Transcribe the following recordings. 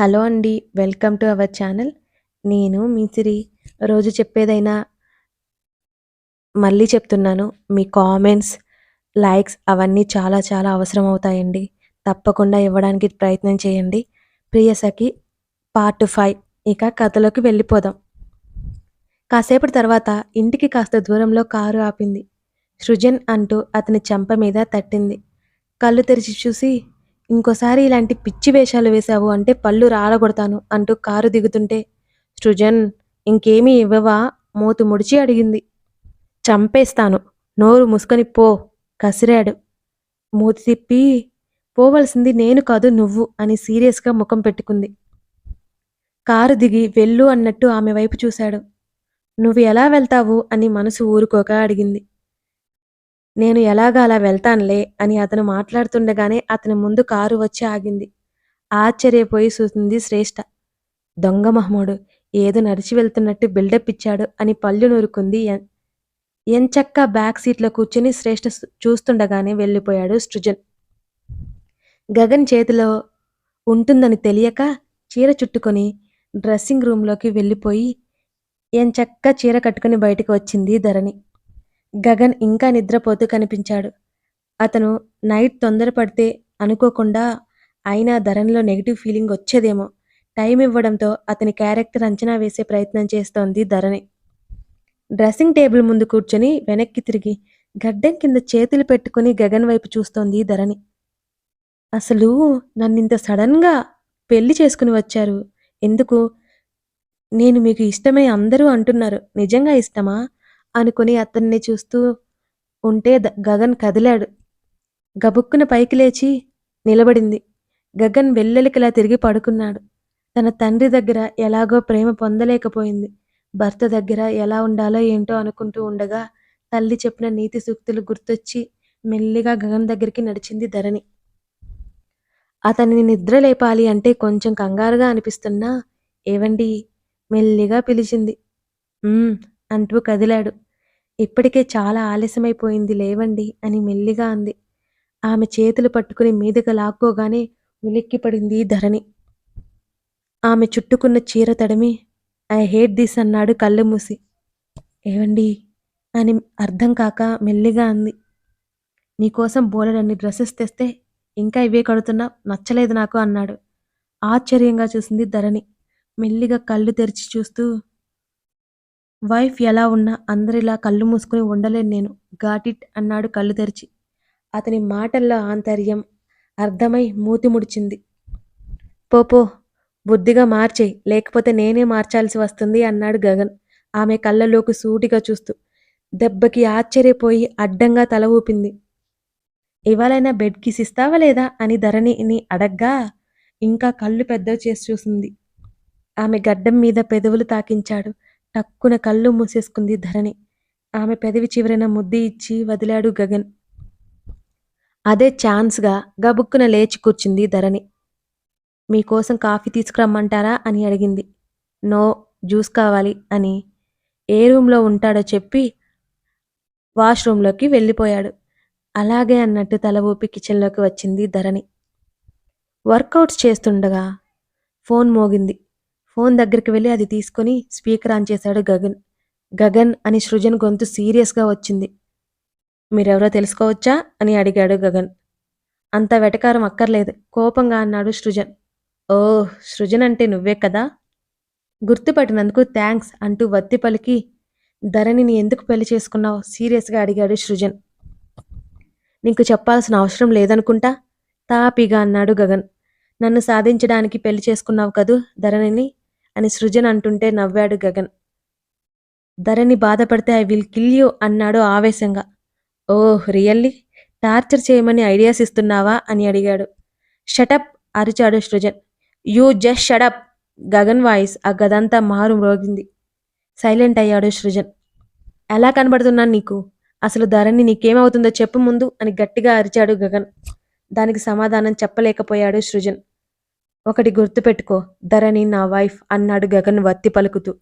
Hello అండి welcome to our channel. నేను మీ సిరి. రోజు చెప్పేదైనా మళ్ళీ చెప్తున్నాను. మీ కామెంట్స్ లైక్స్ అవన్నీ చాలా చాలా అవసరం అవుతాయండి. తప్పకుండా ఇవ్వడానికి ప్రయత్నం చేయండి. Priyasakhi part five. ఇక కథలోకి వెళ్ళిపోదాం. కాసేపటి తర్వాత ఇంటికి కాస్త దూరంలో కారు ఆపింది. సృజన్ అంటూ అతని చెంప మీద తట్టింది. కళ్ళు తెరిచి చూసి ఇంకోసారి ఇలాంటి పిచ్చి వేషాలు వేశావు అంటే పళ్ళు రాలగొడతాను అంటూ కారు దిగుతుంటే సృజన్ ఇంకేమీ ఇవ్వవా? మూతు ముడిచి అడిగింది. చంపేస్తాను. నోరు ముసుకొని పో కసిరాడు. మూతి తిప్పి పోవలసింది నేను కాదు నువ్వు అని సీరియస్గా ముఖం పెట్టుకుంది. కారు దిగి వెళ్ళు అన్నట్టు ఆమె వైపు చూశాడు. నువ్వు ఎలా వెళ్తావు అని మనసు ఊరుకోక అడిగింది. నేను ఎలాగా అలా వెళ్తానులే అని అతను మాట్లాడుతుండగానే అతని ముందు కారు వచ్చి ఆగింది. ఆశ్చర్యపోయి చూసింది శ్రేష్ఠ దొంగ మహముడు ఏదో నడిచి వెళ్తున్నట్టు బిల్డప్ ఇచ్చాడు అని పళ్ళు నూరుకుంది ఎంచక్క ఎంచక్కా బ్యాక్ సీట్లో కూర్చుని శ్రేష్ఠ చూస్తుండగానే వెళ్ళిపోయాడు సృజన్. గగన్ చేతిలో ఉంటుందని తెలియక చీర చుట్టుకొని డ్రెస్సింగ్ రూమ్లోకి వెళ్ళిపోయి ఎంచక్క చీర కట్టుకుని బయటకు వచ్చింది ధరణి. గగన్ ఇంకా నిద్రపోతూ కనిపించాడు. అతను నైట్ తొందరపడితే అనుకోకుండా అయినా ధరణిలో నెగిటివ్ ఫీలింగ్ వచ్చేదేమో. టైం ఇవ్వడంతో అతని క్యారెక్టర్ అంచనా వేసే ప్రయత్నం చేస్తోంది ధరణి. డ్రెస్సింగ్ టేబుల్ ముందు కూర్చొని వెనక్కి తిరిగి గడ్డం కింద చేతులు పెట్టుకుని గగన్ వైపు చూస్తోంది ధరణి. అసలు నన్నింత సడన్గా పెళ్ళి చేసుకుని వచ్చారు. ఎందుకు? నేను మీకు ఇష్టమే అందరూ అంటున్నారు. నిజంగా ఇష్టమా? అనుకుని అతన్ని చూస్తూ ఉంటే గగన్ కదిలాడు. గబుక్కున పైకి లేచి నిలబడింది. గగన్ వెల్లలికిలా తిరిగి పడుకున్నాడు. తన తండ్రి దగ్గర ఎలాగో ప్రేమ పొందలేకపోయింది. భర్త దగ్గర ఎలా ఉండాలో ఏంటో అనుకుంటూ ఉండగా తల్లి చెప్పిన నీతి సూక్తులు గుర్తొచ్చి మెల్లిగా గగన్ దగ్గరికి నడిచింది ధరణి. అతనిని నిద్ర లేపాలి అంటే కొంచెం కంగారుగా అనిపిస్తున్నా ఏవండి? మెల్లిగా పిలిచింది. అంటూ కదిలాడు. ఇప్పటికే చాలా ఆలస్యమైపోయింది లేవండి అని మెల్లిగా అంది. ఆమె చేతులు పట్టుకుని మీదుగా లాక్కోగానే ఉలిక్కిపడింది ధరణి. ఆమె చుట్టుకున్న చీర తడిమి ఐ హేట్ దిస్ అన్నాడు కళ్ళు మూసి. ఏవండి అని అర్థం కాక మెల్లిగా అంది. నీకోసం బోలెడన్ని డ్రెస్సెస్ తెస్తే ఇంకా ఇవే కడుతున్నా నచ్చలేదు నాకు అన్నాడు. ఆశ్చర్యంగా చూసింది ధరణి. మెల్లిగా కళ్ళు తెరిచి చూస్తూ వైఫ్ ఎలా ఉన్నా అందరిలా కళ్ళు మూసుకుని ఉండలేను నేను. గాటిట్ అన్నాడు కళ్ళు తెరిచి. అతని మాటల్లో ఆంతర్యం అర్థమై మూతి ముడిచింది. పోపో బుద్ధిగా మార్చేయి లేకపోతే నేనే మార్చాల్సి వస్తుంది అన్నాడు గగన్ ఆమె కళ్ళలోకి సూటిగా చూస్తూ. దెబ్బకి ఆశ్చర్యపోయి అడ్డంగా తల ఊపింది. ఇవాళైనా బెడ్ కిస్ ఇస్తావా లేదా అని ధరణిని అడగ్గా ఇంకా కళ్ళు పెద్దవి చేసి చూసింది. ఆమె గడ్డం మీద పెదవులు తాకించాడు. టక్కున కళ్ళు మూసేసుకుంది ధరణి. ఆమె పెదవి చివరన ముద్ది ఇచ్చి వదిలాడు గగన్. అదే ఛాన్స్గా గబుక్కున లేచి కూర్చుంది ధరణి. మీకోసం కాఫీ తీసుకురమ్మంటారా అని అడిగింది. నో జ్యూస్ కావాలి అని. ఏ రూమ్లో ఉంటాడో చెప్పి వాష్రూమ్లోకి వెళ్ళిపోయాడు. అలాగే అన్నట్టు తల ఊపి కిచెన్లోకి వచ్చింది ధరణి. వర్కౌట్స్ చేస్తుండగా ఫోన్ మోగింది. ఫోన్ దగ్గరికి వెళ్ళి అది తీసుకొని స్పీకర్ ఆన్ చేశాడు గగన్. గగన్ అని సృజన్ గొంతు సీరియస్గా వచ్చింది. మీరెవరో తెలుసుకోవచ్చా? అని అడిగాడు గగన్. అంత వెటకారం అక్కర్లేదు కోపంగా అన్నాడు సృజన్. ఓ సృజన్ అంటే నువ్వే కదా? గుర్తుపట్టినందుకు థ్యాంక్స్ అంటూ వత్తి పలికి ధరణిని ఎందుకు పెళ్ళి చేసుకున్నావు? సీరియస్గా అడిగాడు సృజన్. నీకు చెప్పాల్సిన అవసరం లేదనుకుంటా? తాపీగా అన్నాడు గగన్. నన్ను సాధించడానికి పెళ్ళి చేసుకున్నావు కదూ ధరణిని? అని సృజన్ అంటుంటే నవ్వాడు గగన్. ధరణి బాధపడితే ఐ విల్ కిల్ యూ అన్నాడు ఆవేశంగా. Oh really? టార్చర్ చేయమని ఐడియాస్ ఇస్తున్నావా? అని అడిగాడు. షటప్ అరిచాడు Srujan. You just shut up Gagan voice ఆ గదంతా మారు మ్రోగింది. సైలెంట్ అయ్యాడు సృజన్. ఎలా కనబడుతున్నాను నీకు? అసలు ధరణి నీకేమవుతుందో చెప్పు ముందు అని గట్టిగా అరిచాడు గగన్. దానికి సమాధానం చెప్పలేకపోయాడు సృజన్. ఒకటి గుర్తుపెట్టుకో ధరణి నా వైఫ్ అన్నాడు గగన్ వత్తి పలుకుతూ.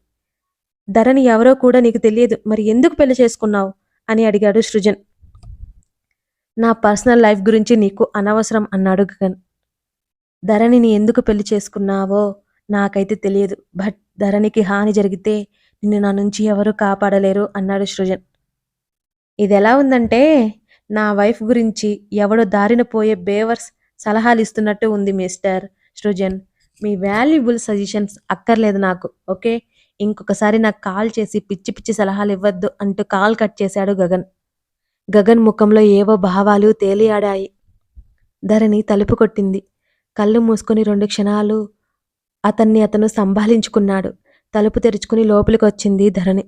ధరణి ఎవరో కూడా నీకు తెలియదు మరి ఎందుకు పెళ్ళి చేసుకున్నావు? అని అడిగాడు సృజన్. నా పర్సనల్ లైఫ్ గురించి నీకు అనవసరం అన్నాడు గగన్. ధరణిని ఎందుకు పెళ్ళి చేసుకున్నావో నాకైతే తెలియదు బట్ ధరణికి హాని జరిగితే నిన్ను నా నుంచి ఎవరు కాపాడలేరు అన్నాడు సృజన్. ఇది ఎలా ఉందంటే నా వైఫ్ గురించి ఎవడో దారిన పోయే బేవర్స్ సలహాలు ఇస్తున్నట్టు ఉంది మిస్టర్. సృజన్ మీ వాల్యుబుల్ సజెషన్స్ అక్కర్లేదు నాకు ఓకే? ఇంకొకసారి నాకు కాల్ చేసి పిచ్చి పిచ్చి సలహాలు ఇవ్వద్దు అంటూ కాల్ కట్ చేశాడు గగన్. గగన్ ముఖంలో ఏవో భావాలు తేలియాడాయి. ధరణి తలుపు కొట్టింది. కళ్ళు మూసుకుని రెండు క్షణాలు అతన్ని అతను సంభాళించుకున్నాడు తలుపు తెరుచుకుని లోపలికి వచ్చింది ధరణి.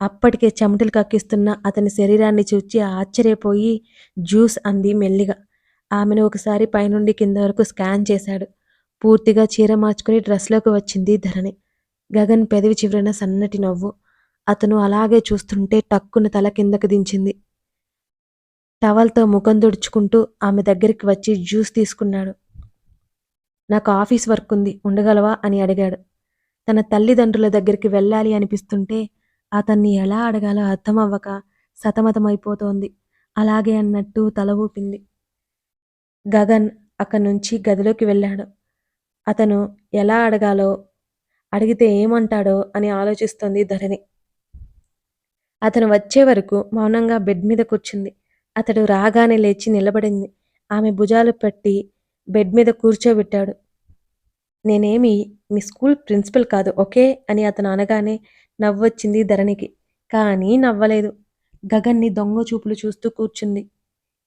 అప్పటికే చెమటలు కక్కిస్తున్న అతని శరీరాన్ని చూచి ఆశ్చర్యపోయి జ్యూస్ అంది మెల్లిగా. ఆమెను ఒకసారి పైనుండి కింద వరకు స్కాన్ చేశాడు. పూర్తిగా చీర మార్చుకుని డ్రెస్లోకి వచ్చింది ధరణి. గగన్ పెదవి చివరన సన్నటి నవ్వు. అతను అలాగే చూస్తుంటే టక్కున తల కిందకు దించింది. టవల్తో ముఖం తుడుచుకుంటూ ఆమె దగ్గరికి వచ్చి జ్యూస్ తీసుకున్నాడు. నాకు ఆఫీస్ వర్క్ ఉంది ఉండగలవా? అని అడిగాడు. తన తల్లిదండ్రుల దగ్గరికి వెళ్ళాలి అనిపిస్తుంటే అతన్ని ఎలా అడగాలో అర్థం అవ్వక సతమతమైపోతోంది. అలాగే అన్నట్టు తల ఊపింది. గగన్ అక్కడి నుంచి గదిలోకి వెళ్ళాడు. అతను ఎలా అడగాలో అడిగితే ఏమంటాడో అని ఆలోచిస్తోంది ధరణి. అతను వచ్చే వరకు మౌనంగా బెడ్ మీద కూర్చుంది. అతడు రాగానే లేచి నిలబడింది. ఆమె భుజాలు పట్టి బెడ్ మీద కూర్చోబెట్టాడు. నేనేమి మీ స్కూల్ ప్రిన్సిపల్ కాదు ఓకే? అని అతను అనగానే నవ్వొచ్చింది ధరణికి. కానీ నవ్వలేదు. గగన్ని దొంగ చూపులు చూస్తూ కూర్చుంది.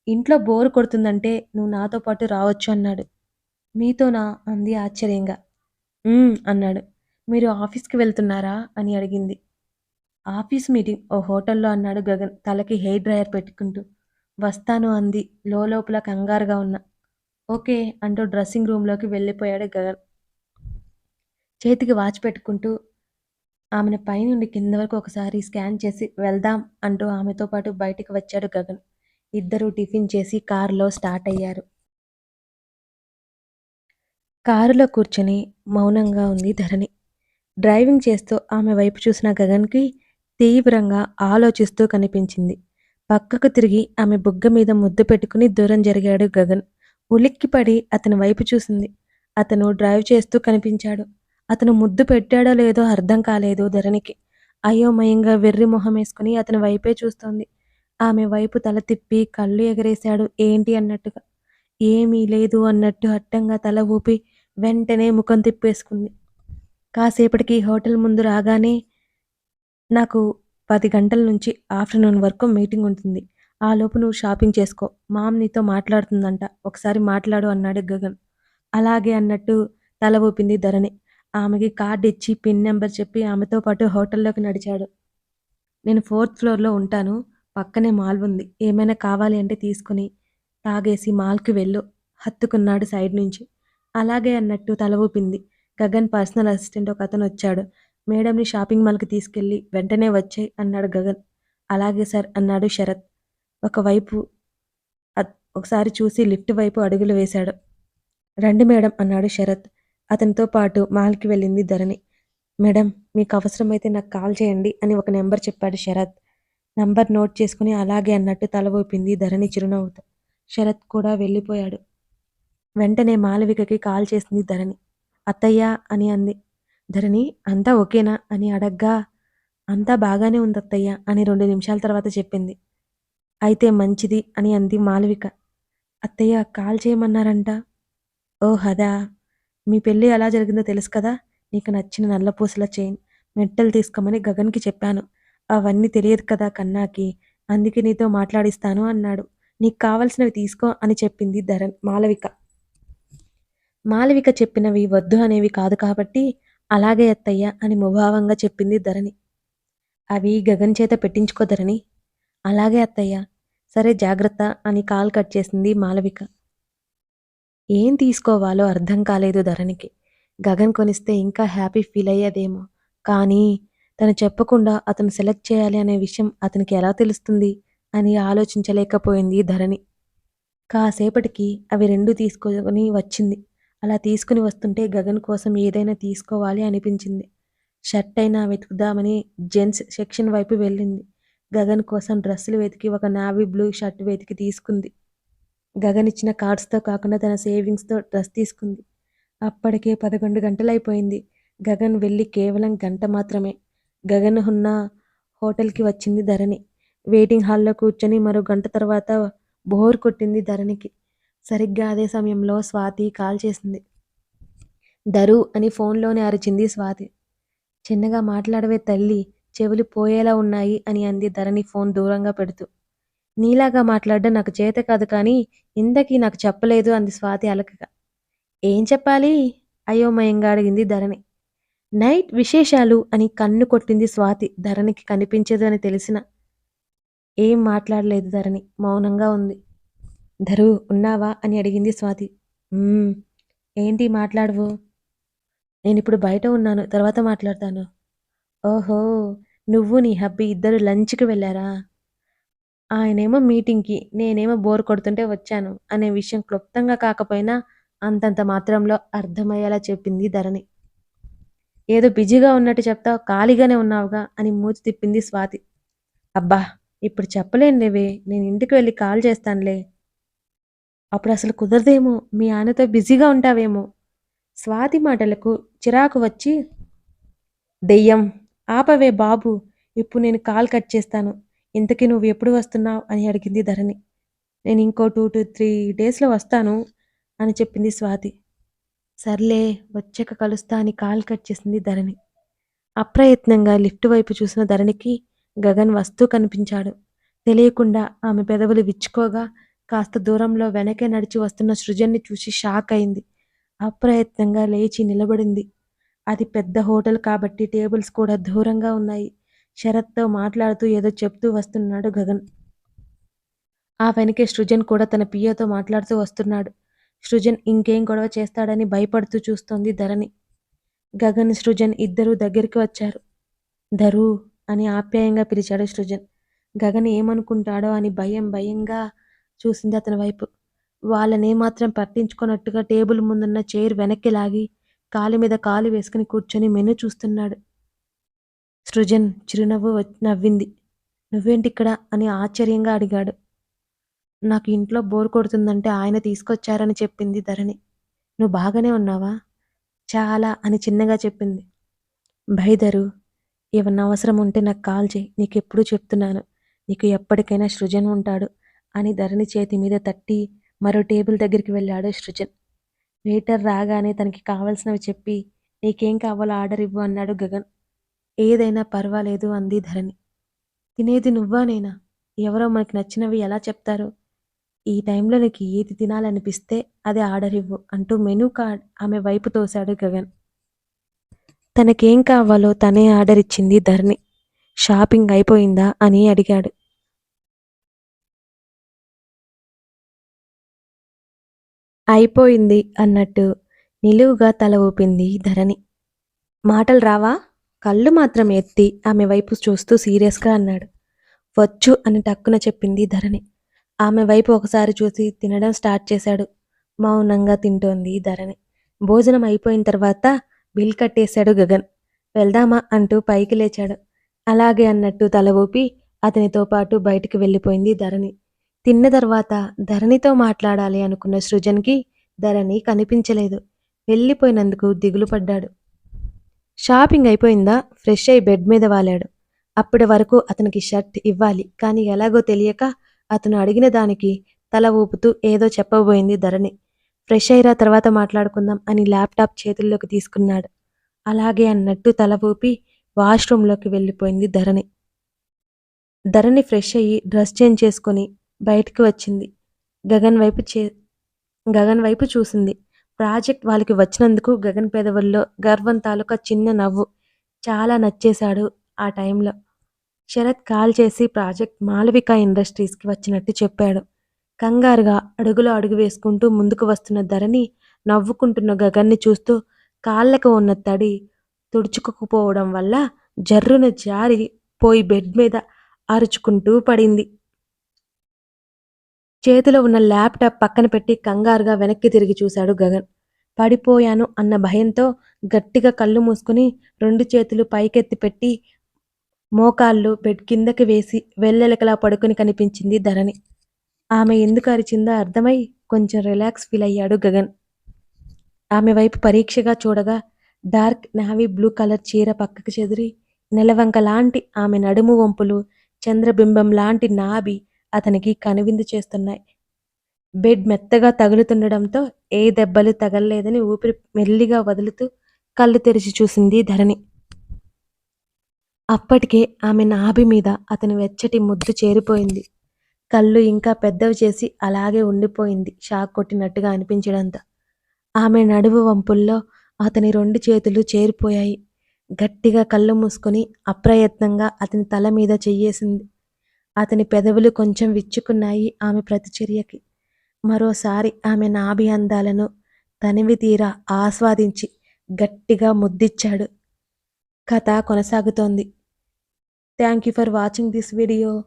ఇంట్లో బోరు కొడుతుందంటే నువ్వు నాతో పాటు రావచ్చు అన్నాడు. మీతోనా? అంది ఆశ్చర్యంగా. అన్నాడు. మీరు ఆఫీస్కి వెళ్తున్నారా? అని అడిగింది. Office meeting? ఓ హోటల్లో అన్నాడు గగన్ తలకి హెయిర్ డ్రయర్ పెట్టుకుంటూ. వస్తాను అంది లోపల కంగారుగా ఉన్న. ఓకే అంటూ డ్రెస్సింగ్ రూమ్లోకి వెళ్ళిపోయాడు గగన్. చేతికి వాచ్ పెట్టుకుంటూ ఆమెను పైనుండి కింద వరకు ఒకసారి స్కాన్ చేసి వెళ్దాం అంటూ ఆమెతో పాటు బయటికి వచ్చాడు గగన్. ఇద్దరూ టిఫిన్ చేసి కారులో స్టార్ట్ అయ్యారు. కారులో కూర్చొని మౌనంగా ఉంది ధరణి. డ్రైవింగ్ చేస్తూ ఆమె వైపు చూసిన గగన్కి తీవ్రంగా ఆలోచిస్తూ కనిపించింది. పక్కకు తిరిగి ఆమె బుగ్గ మీద ముద్దు పెట్టుకుని దూరం జరిగాడు గగన్. ఉలిక్కిపడి అతని వైపు చూసింది. అతను డ్రైవ్ చేస్తూ కనిపించాడు. అతను ముద్దు పెట్టాడో లేదో అర్థం కాలేదు ధరణికి. అయోమయంగా వెర్రి మొహం వేసుకుని అతని వైపే చూస్తోంది. ఆమె వైపు తల తిప్పి కళ్ళు ఎగరేశాడు. ఏంటి అన్నట్టుగా? ఏమీ లేదు అన్నట్టు అట్టంగా తల ఊపి వెంటనే ముఖం తిప్పేసుకుంది. కాసేపటికి హోటల్ ముందు రాగానే నాకు పది గంటల నుంచి ఆఫ్టర్నూన్ వరకు మీటింగ్ ఉంటుంది. ఆ లోపు నువ్వు షాపింగ్ చేసుకో. మామ్ నీతో మాట్లాడుతుందంట. ఒకసారి మాట్లాడు అన్నాడు గగన్. అలాగే అన్నట్టు తల ఊపింది ధరణి. ఆమెకి కార్డు ఇచ్చి పిన్ నెంబర్ చెప్పి ఆమెతో పాటు హోటల్లోకి నడిచాడు. నేను ఫోర్త్ ఫ్లోర్లో ఉంటాను. పక్కనే మాల్ ఉంది. ఏమైనా కావాలి అంటే తీసుకుని తాగేసి మాల్కి వెళ్ళు. హత్తుకున్నాడు సైడ్ నుంచి. అలాగే అన్నట్టు తల ఊపింది. గగన్ పర్సనల్ అసిస్టెంట్ ఒక అతను వచ్చాడు. మేడంని షాపింగ్ మాల్కి తీసుకెళ్ళి వెంటనే వచ్చాయి అన్నాడు గగన్. అలాగే సార్ అన్నాడు శరత్. ఒకవైపు ఒకసారి చూసి లిఫ్ట్ వైపు అడుగులు వేశాడు. రండి మేడం అన్నాడు శరత్. అతనితో పాటు మాల్కి వెళ్ళింది ధరణి. మేడం మీకు అవసరమైతే నాకు కాల్ చేయండి అని ఒక నెంబర్ చెప్పాడు శరత్. నంబర్ నోట్ చేసుకుని అలాగే అన్నట్టు తల ఊపింది ధరణి చిరునవ్వుతో. శరత్ కూడా వెళ్ళిపోయాడు. వెంటనే మాలవికకి కాల్ చేసింది ధరణి. అత్తయ్య అని అంది. ధరణి అంతా ఓకేనా? అని అడగ్గా అంతా బాగానే ఉంది అత్తయ్య అని రెండు నిమిషాల తర్వాత చెప్పింది. అయితే మంచిది అని అంది మాలవిక. అత్తయ్య కాల్ చేయమన్నారంట. ఓ హదా! మీ పెళ్ళి ఎలా జరిగిందో తెలుసు కదా? నీకు నచ్చిన నల్లపూసల చైన్. మెట్టలు తీసుకోమని గగన్కి చెప్పాను. అవన్నీ తెలియదు కదా కన్నాకి. అందుకే నీతో మాట్లాడిస్తాను అన్నాడు. నీకు కావలసినవి తీసుకో అని చెప్పింది ధరణ్ మాలవిక. మాలవిక చెప్పినవి వద్దు అనేవి కాదు కాబట్టి అలాగే అత్తయ్య అని ముభావంగా చెప్పింది ధరణి. అవి గగన్ చేత పెట్టించుకోదరని అలాగే అత్తయ్య. సరే జాగ్రత్త అని కాల్ కట్ చేసింది మాలవిక. ఏం తీసుకోవాలో అర్థం కాలేదు ధరణికి. గగన్ కొనిస్తే ఇంకా హ్యాపీ ఫీల్ అయ్యేదేమో. కానీ తను చెప్పకుండా అతను సెలెక్ట్ చేయాలి అనే విషయం అతనికి ఎలా తెలుస్తుంది అని ఆలోచించలేకపోయింది ధరణి. కాసేపటికి అవి రెండు తీసుకొని వచ్చింది. అలా తీసుకుని వస్తుంటే గగన్ కోసం ఏదైనా తీసుకోవాలి అనిపించింది షర్ట్ అయినా వెతుకుదామని జెంట్స్ సెక్షన్ వైపు వెళ్ళింది గగన్ కోసం డ్రెస్సులు వెతికి ఒక నావీ బ్లూ షర్ట్ వెతికి తీసుకుంది గగన్ ఇచ్చిన కార్డ్స్తో కాకుండా తన సేవింగ్స్తో డ్రెస్ తీసుకుంది అప్పటికే పదకొండు గంటలైపోయింది. గగన్ వెళ్ళి కేవలం గంట మాత్రమే. గగన్ ఉన్న హోటల్కి వచ్చింది ధరణి. వెయిటింగ్ హాల్లో కూర్చొని మరో గంట తర్వాత బోర్ కొట్టింది ధరణికి. సరిగ్గా అదే సమయంలో స్వాతి కాల్ చేసింది. దరు అని ఫోన్లోనే అరిచింది స్వాతి. చిన్నగా మాట్లాడవే తల్లి చెవులు పోయేలా ఉన్నాయి అని అంది ధరణి ఫోన్ దూరంగా పెడుతూ. నీలాగా మాట్లాడడం నాకు చేత కాదు కానీ ఇంతకీ నాకు చెప్పలేదు అంది స్వాతి అలకగా. ఏం చెప్పాలి? అయోమయంగా అడిగింది ధరణి. నైట్ విశేషాలు అని కన్ను కొట్టింది స్వాతి ధరణికి కనిపించదు అని తెలిసిన. ఏం మాట్లాడలేదు ధరణి మౌనంగా ఉంది. ధరు ఉన్నావా అని అడిగింది స్వాతి. ఏంటి మాట్లాడవు? నేను ఇప్పుడు బయట ఉన్నాను తర్వాత మాట్లాడతాను. ఓహో నువ్వు నీ హబ్బీ ఇద్దరు లంచ్కి వెళ్ళారా? ఆయనేమో మీటింగ్కి నేనేమో బోర్ కొడుతుంటే వచ్చాను అనే విషయం క్లుప్తంగా కాకపోయినా అంతంత మాత్రంలో అర్థమయ్యేలా చెప్పింది ధరణి. ఏదో బిజీగా ఉన్నట్టు చెప్తావు ఖాళీగానే ఉన్నావుగా అని మూతి తిప్పింది స్వాతి. అబ్బా ఇప్పుడు చెప్పలేనులేవే నేను ఇంటికి వెళ్ళి కాల్ చేస్తానులే. అప్పుడు అసలు కుదరదేమో మీ ఆయనతో బిజీగా ఉంటావేమో. స్వాతి మాటలకు చిరాకు వచ్చి దెయ్యం ఆపవే బాబు ఇప్పుడు నేను కాల్ కట్ చేస్తాను. ఇంతకీ నువ్వు ఎప్పుడు వస్తున్నావు అని అడిగింది ధరణి. నేను ఇంకో టూ టు త్రీ డేస్లో వస్తాను అని చెప్పింది స్వాతి. సర్లే వచ్చాక కలుస్తా అని కాల్ కట్ చేసింది ధరణి. అప్రయత్నంగా లిఫ్ట్ వైపు చూసిన ధరణికి గగన్ వస్తూ కనిపించాడు. తెలియకుండా ఆమె పెదవులు విచ్చుకోగా కాస్త దూరంలో వెనకే నడిచి వస్తున్న సృజన్ని చూసి షాక్ అయింది. అప్రయత్నంగా లేచి నిలబడింది. అది పెద్ద హోటల్ కాబట్టి టేబుల్స్ కూడా దూరంగా ఉన్నాయి. శరత్తో మాట్లాడుతూ ఏదో చెప్తూ వస్తున్నాడు గగన్. ఆ వెనకే సృజన్ కూడా తన పియతో మాట్లాడుతూ వస్తున్నాడు. సృజన్ ఇంకేం గొడవ చేస్తాడని భయపడుతూ చూస్తోంది ధరణి. గగన్, సృజన్ ఇద్దరూ దగ్గరికి వచ్చారు. ధరూ అని ఆప్యాయంగా పిలిచాడు సృజన్. గగన్ ఏమనుకుంటాడో అని భయం భయంగా చూసింది అతని వైపు. వాళ్ళనేమాత్రం పట్టించుకున్నట్టుగా టేబుల్ ముందున్న చైర్ వెనక్కి లాగి కాలు మీద కాలు వేసుకుని కూర్చొని మెను చూస్తున్నాడు. సృజన్ చిరునవ్వు నవ్వింది. నువ్వేంటిక్కడ అని ఆశ్చర్యంగా అడిగాడు. నాకు ఇంట్లో బోర్ కొడుతుందంటే ఆయన తీసుకొచ్చారని చెప్పింది ధరణి. నువ్వు బాగానే ఉన్నావా? చాలా అని చిన్నగా చెప్పింది. బై ఏమన్నా అవసరం ఉంటే నాకు కాల్ చేయి నీకెప్పుడూ చెప్తున్నాను. నీకు ఎప్పటికైనా సృజన్ ఉంటాడు అని ధరణి చేతి మీద తట్టి మరో టేబుల్ దగ్గరికి వెళ్ళాడు సృజన్. వెయిటర్ రాగానే తనకి కావలసినవి చెప్పి నీకేం కావాలో ఆర్డర్ ఇవ్వు అన్నాడు గగన్. ఏదైనా పర్వాలేదు అంది ధరణి. తినేది నువ్వా నేనా? ఎవరో మనకి నచ్చినవి ఎలా చెప్తారు? ఈ టైంలో నీకు ఏది తినాలనిపిస్తే అది ఆర్డర్ ఇవ్వు అంటూ మెనూ కార్డ్ ఆమె వైపు తోశాడు గగన్. తనకేం కావాలో తనే ఆర్డర్ ఇచ్చింది ధరణి. షాపింగ్ అయిపోయిందా అని అడిగాడు. అయిపోయింది అన్నట్టు నిలువుగా తల ఊపింది ధరణి. మాటలు రావా? కళ్ళు మాత్రం ఎత్తి ఆమె వైపు చూస్తూ సీరియస్గా అన్నాడు. వచ్చు అని టక్కున చెప్పింది ధరణి. ఆమె వైపు ఒకసారి చూసి తినడం స్టార్ట్ చేశాడు. మౌనంగా తింటోంది ధరణి. భోజనం అయిపోయిన తర్వాత బిల్ కట్టేశాడు గగన్. వెళ్దామా అంటూ పైకి లేచాడు. అలాగే అన్నట్టు తల ఊపి అతనితో పాటు బయటికి వెళ్ళిపోయింది ధరణి. తిన్న తర్వాత ధరణితో మాట్లాడాలి అనుకున్న సృజన్కి ధరణి కనిపించలేదు. వెళ్ళిపోయినందుకు దిగులు పడ్డాడు. షాపింగ్ అయిపోయిందా? ఫ్రెష్ అయి బెడ్ మీద వాలాడు. అప్పటి వరకు అతనికి షర్ట్ ఇవ్వాలి కానీ ఎలాగో తెలియక అతను అడిగిన దానికి తల ఊపుతూ ఏదో చెప్పబోయింది ధరణి. ఫ్రెష్ అయిరా తర్వాత మాట్లాడుకుందాం అని ల్యాప్టాప్ చేతుల్లోకి తీసుకున్నాడు. అలాగే అన్నట్టు తల ఊపి వాష్రూంలోకి వెళ్ళిపోయింది ధరణి. ధరణి ఫ్రెష్ అయ్యి డ్రెస్ చేంజ్ చేసుకొని బయటికి వచ్చింది. గగన్ వైపు చే గగన్ వైపు చూసింది. ప్రాజెక్ట్ వాళ్ళకి వచ్చినందుకు గగన్ పెదవుల్లో గర్వం తాలూకా చిన్న నవ్వు. చాలా నచ్చేశాడు ఆ టైంలో. శరత్ కాల్ చేసి ప్రాజెక్ట్ మాలవిక ఇండస్ట్రీస్కి వచ్చినట్టు చెప్పాడు. కంగారుగా అడుగులో అడుగు వేసుకుంటూ ముందుకు వస్తున్న ధరని నవ్వుకుంటున్న గగన్ని చూస్తూ కాళ్ళకు ఉన్న తడి తుడుచుకోకపోవడం వల్ల జర్రున జారి పోయి బెడ్ మీద అరుచుకుంటూ పడింది. చేతిలో ఉన్న ల్యాప్టాప్ పక్కన పెట్టి కంగారుగా వెనక్కి తిరిగి చూశాడు గగన్. పడిపోయాను అన్న భయంతో గట్టిగా కళ్ళు మూసుకుని రెండు చేతులు పైకెత్తి పెట్టి మోకాళ్ళు బెడ్ కిందకి వేసి వెల్లెలకలా పడుకుని కనిపించింది ధరణి. ఆమె ఎందుకు అరిచిందో అర్థమై కొంచెం రిలాక్స్ ఫీల్ అయ్యాడు గగన్. ఆమె వైపు పరీక్షగా చూడగా డార్క్ నావీ బ్లూ కలర్ చీర పక్కకు చెదిరి నెలవంక లాంటి ఆమె నడుము వంపులు చంద్రబింబం లాంటి నాభి అతనికి కనువిందు చేస్తున్నాయి. బెడ్ మెత్తగా తగులుతుండడంతో ఏ దెబ్బలు తగలలేదని ఊపిరి మెల్లిగా వదులుతూ కళ్ళు తెరిచి చూసింది ధరణి. అప్పటికే ఆమె నాభి మీద అతని వెచ్చటి ముద్దు చేరిపోయింది. కళ్ళు ఇంకా పెద్దవి చేసి అలాగే ఉండిపోయింది షాక్ కొట్టినట్టుగా అనిపించడంతో. ఆమె నడువు వంపుల్లో అతని రెండు చేతులు చేరిపోయాయి. గట్టిగా కళ్ళు మూసుకొని అప్రయత్నంగా అతని తల మీద చెయ్యేసింది. అతని పెదవులు కొంచెం విచ్చుకున్నాయి ఆమె ప్రతిచర్యకి. మరోసారి ఆమె నాభి అందాలను తనివి తీరా ఆస్వాదించి గట్టిగా ముద్దిచ్చాడు. కథ కొనసాగుతోంది. Thank you for watching this video.